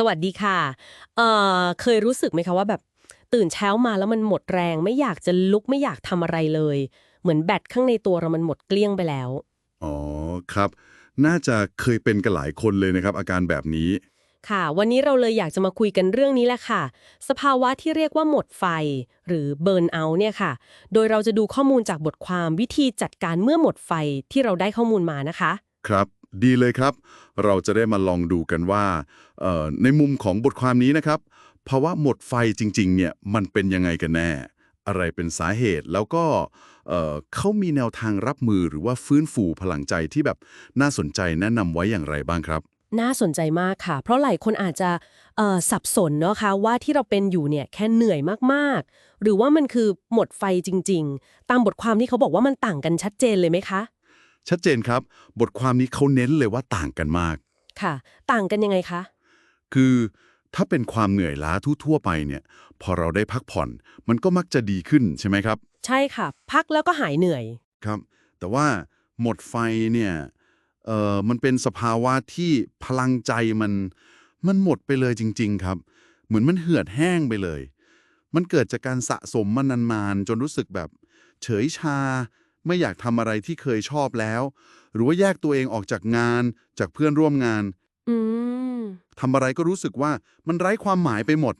สวัสดีค่ะเอ่อเคยรู้สึกไหมคะว่าแบบตื่นเช้ามาแล้วมันหมดแรง ไม่อยากจะลุกไม่อยากทำอะไรเลย เหมือนแบตข้างในตัวเรามันหมดเกลี้ยงไปแล้ว อ๋อครับ น่าจะเคยเป็นกันหลายคนเลยนะครับ อาการแบบนี้ ค่ะ วันนี้เราเลยอยากจะมาคุยกันเรื่องนี้แหละค่ะ สภาวะที่เรียกว่าหมดไฟ หรือเบิร์นเอาท์เนี่ยค่ะ โดยเราจะดูข้อมูลจากบทความวิธีจัดการเมื่อหมดไฟที่เราได้ข้อมูลมานะคะ ครับ ดีเลยครับ เราจะได้มาลองดูกันว่า ในมุมของบทความนี้นะครับภาวะหมดไฟจริงๆเนี่ยมันเป็นยังไงกันแน่ อะไรเป็นสาเหตุแล้วก็เขามีแนวทางรับมือหรือว่าฟื้นฟูพลังใจที่แบบน่าสนใจแนะนำไว้อย่างไรบ้างครับน่าสนใจมากค่ะ เพราะหลายคนอาจจะสับสนเนาะคะว่าที่เราเป็นอยู่เนี่ยแค่เหนื่อยมากๆ หรือว่ามันคือหมดไฟจริง ๆ ตามบทความที่เขาบอกว่ามันต่างกันชัดเจนเลยไหมคะ ชัดเจนครับ บทความนี้เขาเน้นเลยว่าต่างกันมาก ค่ะ ต่างกันยังไงคะ คือถ้าเป็นความเหนื่อยล้าทั่วๆไปเนี่ย พอเราได้พักผ่อน มันก็มักจะดีขึ้นใช่ไหมครับ ใช่ค่ะ พักแล้วก็หายเหนื่อย ครับ แต่ว่าหมดไฟเนี่ย เอ่อ มันเป็นสภาวะที่พลังใจมัน มันหมดไปเลยจริง ๆ ครับ เหมือนมันเหือดแห้งไปเลย มันเกิดจากการสะสมมันนานๆจนรู้สึกแบบ เฉยชา ไม่อยากทำอะไรที่เคยชอบแล้ว หรือว่าแยกตัวเองออกจากงาน จากเพื่อนร่วมงานอืมทำอะไรก็รู้สึกว่ามันไร้ความหมายไปหมด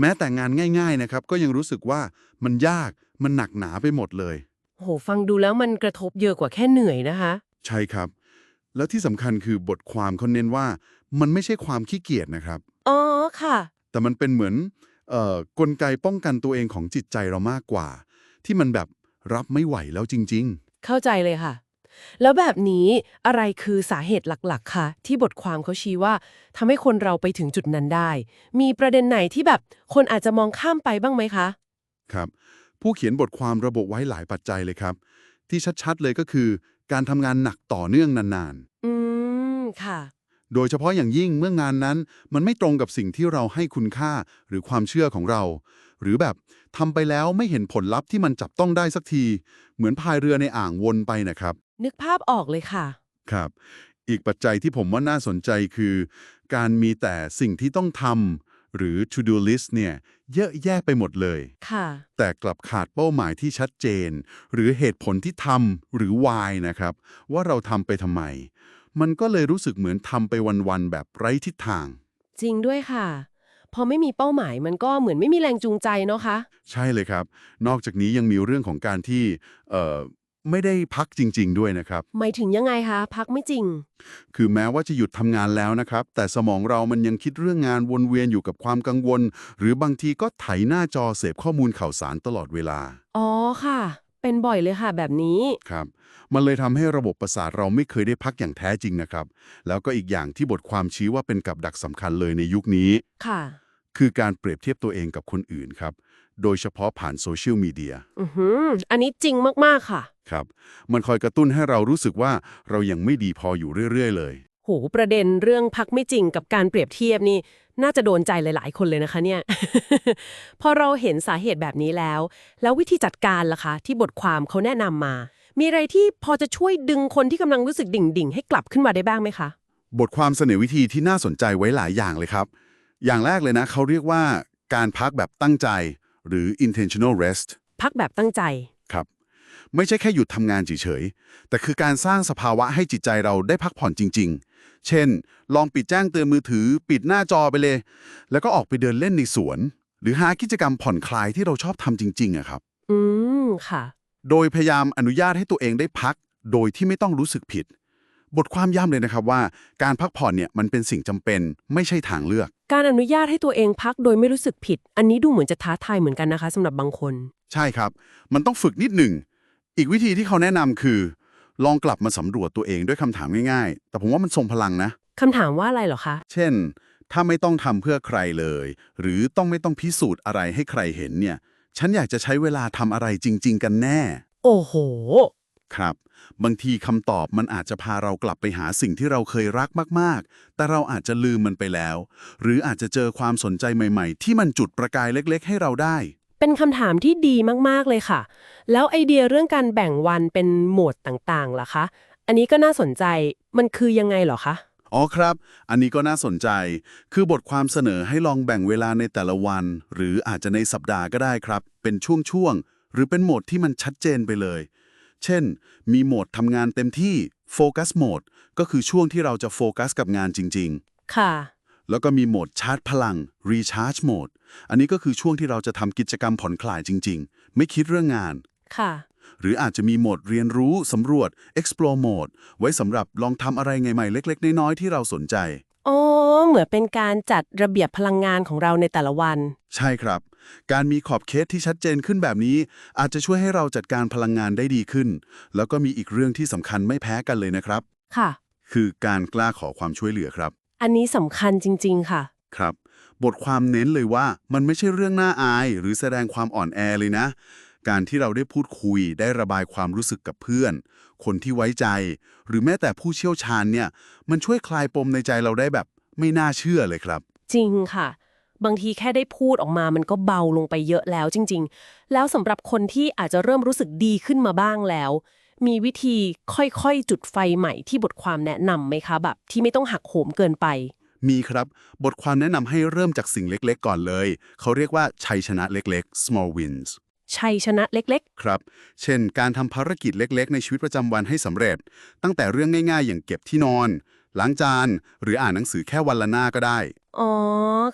แม้แต่งานง่าย ๆนะครับ ก็ยังรู้สึกว่ามันยากมันหนักหนาไปหมดเลย โหฟังดูแล้วมันกระทบเยอะกว่าแค่เหนื่อยนะคะ ใช่ครับ แล้วที่สำคัญคือบทความเขาเน้นว่า มันไม่ใช่ความขี้เกียจนะครับ อ๋อค่ะ แต่มันเป็นเหมือนเอ่อกลไกป้องกันตัวเองของจิตใจเรามากกว่า ที่มันแบบ รับไม่ไหวแล้วจริงเข้าใจเลยค่ะ แล้วแบบนี้อะไรคือสาเหตุหลัก ๆคะที่บทความเขาชี้ว่าทำให้คนเราไปถึงจุดนั้นได้ มีประเด็นไหนที่แบบคนอาจจะมองข้ามไปบ้างไหมคะๆครับ ผู้เขียนบทความระบุไว้หลายปัจจัยเลยครับ ที่ชัดๆเลยก็คือ การทำงานหนักต่อเนื่องนานๆอืม ค่ะโดยเฉพาะอย่างยิ่งเมื่องานนั้น มันไม่ตรงกับสิ่งที่เราให้คุณค่าหรือความเชื่อของเรา หรือแบบทำไปแล้วไม่เห็นผลลัพธ์ที่มันจับต้องได้สักที เหมือนพายเรือในอ่างวนไปนะครับ นึกภาพออกเลยค่ะ ครับ อีกปัจจัยที่ผมว่าน่าสนใจคือ การมีแต่สิ่งที่ต้องทำหรือ to do list เนี่ยเยอะแยะไปหมดเลย ค่ะ แต่กลับขาดเป้าหมายที่ชัดเจน หรือเหตุผลที่ทำหรือ why นะครับ ว่าเราทำไปทำไม มันก็เลยรู้สึกเหมือนทำไปวันๆแบบไร้ทิศทาง จริงด้วยค่ะ พอไม่มีเป้าหมายมันก็เหมือนไม่มีแรงจูงใจเนาะคะ ใช่เลยครับ นอกจากนี้ยังมีเรื่องของการที่เอ่อไม่ได้พักจริง ๆ ด้วยนะครับ หมายถึงยังไงคะ พักไม่จริง คือแม้ว่าจะหยุดทำงานแล้วนะครับ แต่สมองเรามันยังคิดเรื่องงานวนเวียนอยู่กับความกังวล หรือบางทีก็ไถหน้าจอเสพข้อมูลข่าวสารตลอดเวลาอ๋อค่ะ เป็นบ่อยเลยค่ะ แบบนี้ ครับ มันเลยทำให้ระบบประสาทเราไม่เคยได้พักอย่างแท้จริงนะครับ แล้วก็อีกอย่างที่บทความชี้ว่าเป็นกับดักสำคัญเลยในยุคนี้ ค่ะ คือการเปรียบเทียบตัวเองกับคนอื่นครับ โดยเฉพาะผ่านโซเชียลมีเดียอือหืออันนี้จริงมาก ๆ ค่ะ ครับ มันคอยกระตุ้นให้เรารู้สึกว่าเรายังไม่ดีพออยู่เรื่อย ๆ เลย โห ประเด็นเรื่องพักไม่จริงกับการเปรียบเทียบนี่ น่าจะโดนใจหลาย ๆ คนเลยนะคะเนี่ย พอเราเห็นสาเหตุแบบนี้แล้ว แล้ววิธีจัดการล่ะคะ ที่บทความเขาแนะนำมา มีอะไรที่พอจะช่วยดึงคนที่กำลังรู้สึกดิ่ง ๆ ให้กลับขึ้นมาได้บ้างไหมคะ บทความเสนอวิธีที่น่าสนใจไว้หลายอย่างเลยครับ อย่างแรกเลยนะเขาเรียกว่าการพักแบบตั้งใจ หรือ intentional rest พักแบบตั้งใจ ครับ ไม่ใช่แค่หยุดทำงานเฉยๆ แต่คือการสร้างสภาวะให้จิตใจเราได้พักผ่อนจริง ๆ เช่น ลองปิดแจ้งเตือนมือถือ ปิดหน้าจอไปเลย แล้วก็ออกไปเดินเล่นในสวน หรือหากิจกรรมผ่อนคลายที่เราชอบทำจริงๆอะครับ อืม ค่ะ โดยพยายามอนุญาตให้ตัวเองได้พัก โดยที่ไม่ต้องรู้สึกผิด บทความย้ำเลยนะครับว่าการพักผ่อนเนี่ยมันเป็นสิ่งจำเป็นไม่ใช่ทางเลือก การอนุญาตให้ตัวเองพักโดยไม่รู้สึกผิด อันนี้ดูเหมือนจะท้าทายเหมือนกันนะคะสำหรับบางคน ใช่ครับ มันต้องฝึกนิดหนึ่ง อีกวิธีที่เขาแนะนำคือ ลองกลับมาสำรวจตัวเองด้วยคำถามง่ายๆ แต่ผมว่ามันทรงพลังนะ คำถามว่าอะไรเหรอคะ เช่น ถ้าไม่ต้องทำเพื่อใครเลย หรือต้องไม่ต้องพิสูจน์อะไรให้ใครเห็นเนี่ย ฉันอยากจะใช้เวลาทำอะไรจริง ๆ กันแน่ โอ้โห ครับ บางทีคำตอบมันอาจจะพาเรากลับไปหาสิ่งที่เราเคยรักมาก ๆ แต่เราอาจจะลืมมันไปแล้ว หรืออาจจะเจอความสนใจใหม่ ๆ ที่มันจุดประกายเล็ก ๆ ให้เราได้ เป็นคำถามที่ดีมากๆเลยค่ะ แล้วไอเดียเรื่องการแบ่งวันเป็นหมวดต่างๆล่ะคะ อันนี้ก็น่าสนใจมันคือยังไงเหรอคะอ๋อครับ อันนี้ก็น่าสนใจ คือบทความเสนอให้ลองแบ่งเวลาในแต่ละวัน หรืออาจจะในสัปดาห์ก็ได้ครับ เป็นช่วงๆ หรือเป็นโหมดที่มันชัดเจนไปเลย เช่น มีโหมดทำงานเต็มที่โฟกัสโหมดก็คือช่วงที่เราจะโฟกัสกับงานจริง ๆ ค่ะ แล้วก็มีโหมดชาร์จพลัง Recharge Mode อันนี้ก็คือช่วงที่เราจะทำกิจกรรมผ่อนคลายจริง ๆ ไม่คิดเรื่องงาน ค่ะ หรืออาจจะมีโหมดเรียนรู้สำรวจ Explore Mode ไว้สำหรับลองทำอะไรใหม่ๆเล็ก ๆ น้อยๆที่เราสนใจอ๋อเหมือนเป็นการจัดระเบียบพลังงานของเราในแต่ละวัน ใช่ครับ การมีขอบเขตที่ชัดเจนขึ้นแบบนี้ อาจจะช่วยให้เราจัดการพลังงานได้ดีขึ้น แล้วก็มีอีกเรื่องที่สำคัญไม่แพ้กันเลยนะครับ ค่ะ คือการกล้าขอความช่วยเหลือครับ อันนี้สำคัญจริง ๆ ค่ะ ครับ บทความเน้นเลยว่ามันไม่ใช่เรื่องน่าอาย หรือแสดงความอ่อนแอเลยนะ การที่เราได้พูดคุยได้ระบายความรู้สึกกับเพื่อน คนที่ไว้ใจ หรือแม้แต่ผู้เชี่ยวชาญเนี่ย มันช่วยคลายปมในใจเราได้แบบ ไม่น่าเชื่อเลยครับ จริงค่ะ บางทีแค่ได้พูดออกมามันก็เบาลงไปเยอะแล้วจริง ๆ แล้วสำหรับคนที่อาจจะเริ่มรู้สึกดีขึ้นมาบ้างแล้ว มีวิธีค่อยๆ จุดไฟใหม่ที่บทความแนะนำไหมคะแบบที่ไม่ต้องหักโหมเกินไป มีครับ บทความแนะนำให้เริ่มจากสิ่งเล็กๆ ก่อนเลย เขาเรียกว่าชัยชนะเล็กๆ small wins ชัยชนะเล็กครับ เช่น การทำภารกิจเล็กๆ ในชีวิตประจำวันให้สำเร็จ ตั้งแต่เรื่องง่ายๆ อย่างเก็บที่นอน ล้างจาน หรืออ่านหนังสือแค่วันละหน้าก็ได้ๆอ๋อ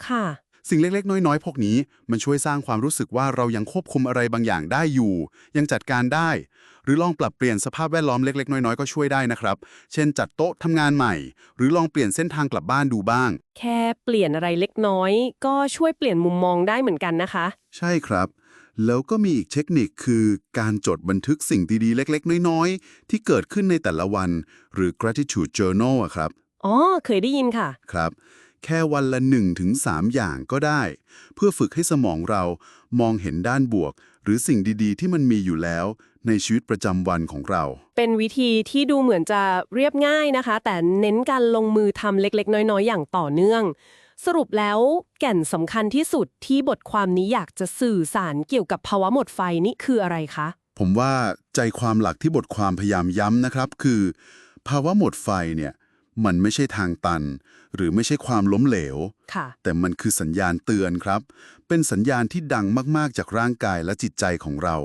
ค่ะ สิ่งเล็กๆ น้อยๆ พวกนี้ มันช่วยสร้างความรู้สึกว่าเรายังควบคุมอะไรบางอย่างได้อยู่ ยังจัดการได้ หรือลองปรับเปลี่ยนสภาพแวดล้อมเล็กๆ น้อยๆ ก็ช่วยได้นะครับ เช่น จัดโต๊ะทำงานใหม่ หรือลองเปลี่ยนเส้นทางกลับบ้านดูบ้าง แค่เปลี่ยนอะไรเล็กน้อย ก็ช่วยเปลี่ยนมุมมองได้เหมือนกันนะคะ ใช่ครับ แล้วก็มีอีกเทคนิคคือการจดบันทึกสิ่งดีๆ เล็ก ๆ น้อยๆ ที่เกิดขึ้นในแต่ละวัน หรือ gratitude journal อะครับ อ๋อ เคยได้ยินค่ะ ครับ แค่วันละ1ถึง3อย่างก็ได้ เพื่อฝึกให้สมองเรามองเห็นด้านบวก หรือสิ่งดีๆ ที่มันมีอยู่แล้ว ในชีวิตประจำวันของเรา เป็นวิธีที่ดูเหมือนจะเรียบง่ายนะคะ แต่เน้นการลงมือทำเล็กๆ น้อยๆ อย่างต่อเนื่อง สรุปแล้วแก่นสำคัญที่สุดที่บทความนี้อยากจะสื่อสารเกี่ยวกับภาวะหมดไฟนี่คืออะไรคะ ผมว่าใจความหลักที่บทความพยายามย้ำนะครับ คือ ภาวะหมดไฟเนี่ย มันไม่ใช่ทางตัน หรือไม่ใช่ความล้มเหลวค่ะแต่มันคือสัญญาณเตือนครับ เป็นสัญญาณที่ดังมากๆจากร่างกายและจิตใจของเรา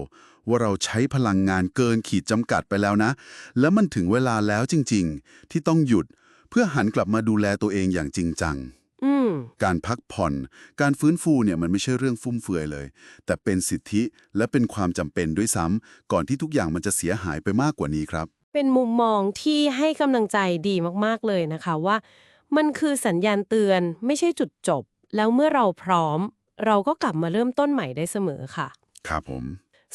ว่าเราใช้พลังงานเกินขีดจำกัดไปแล้วนะ แล้วมันถึงเวลาแล้วจริง ๆ ที่ต้องหยุดเพื่อหันกลับมาดูแลตัวเองอย่างจริงจังอืมการพักผ่อน การฟื้นฟูเนี่ยมันไม่ใช่เรื่องฟุ่มเฟือยเลย แต่เป็นสิทธิและเป็นความจำเป็นด้วยซ้ำก่อนที่ทุกอย่างมันจะเสียหายไปมากกว่านี้ครับ เป็นมุมมองที่ให้กำลังใจดีมากๆเลยนะคะว่า มันคือสัญญาณเตือนไม่ใช่จุดจบ แล้วเมื่อเราพร้อม เราก็กลับมาเริ่มต้นใหม่ได้เสมอค่ะ ครับผม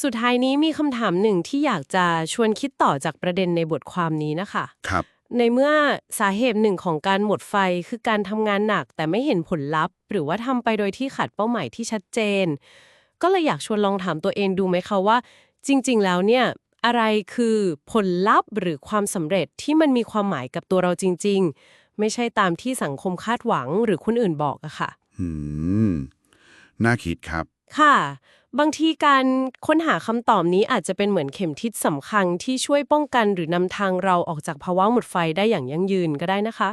สุดท้ายนี้มีคำถามหนึ่งที่อยากจะชวนคิดต่อจากประเด็นในบทความนี้นะคะครับ ในเมื่อสาเหตุหนึ่งของการหมดไฟคือการทำงานหนักแต่ไม่เห็นผลลัพธ์ หรือว่าทำไปโดยที่ขาดเป้าหมายที่ชัดเจน ก็เลยอยากชวนลองถามตัวเองดูไหมคะว่า จริง ๆ แล้วเนี่ย อะไรคือผลลัพธ์หรือความสำเร็จที่มันมีความหมายกับตัวเราจริง ๆ ไม่ใช่ตามที่สังคมคาดหวังหรือคนอื่นบอกอะค่ะ อืม น่าคิดครับ ค่ะ บางทีการค้นหาคำตอบนี้อาจจะเป็นเหมือนเข็มทิศสำคัญที่ช่วยป้องกันหรือนำทางเราออกจากภาวะหมดไฟได้อย่างยั่งยืนก็ได้นะคะ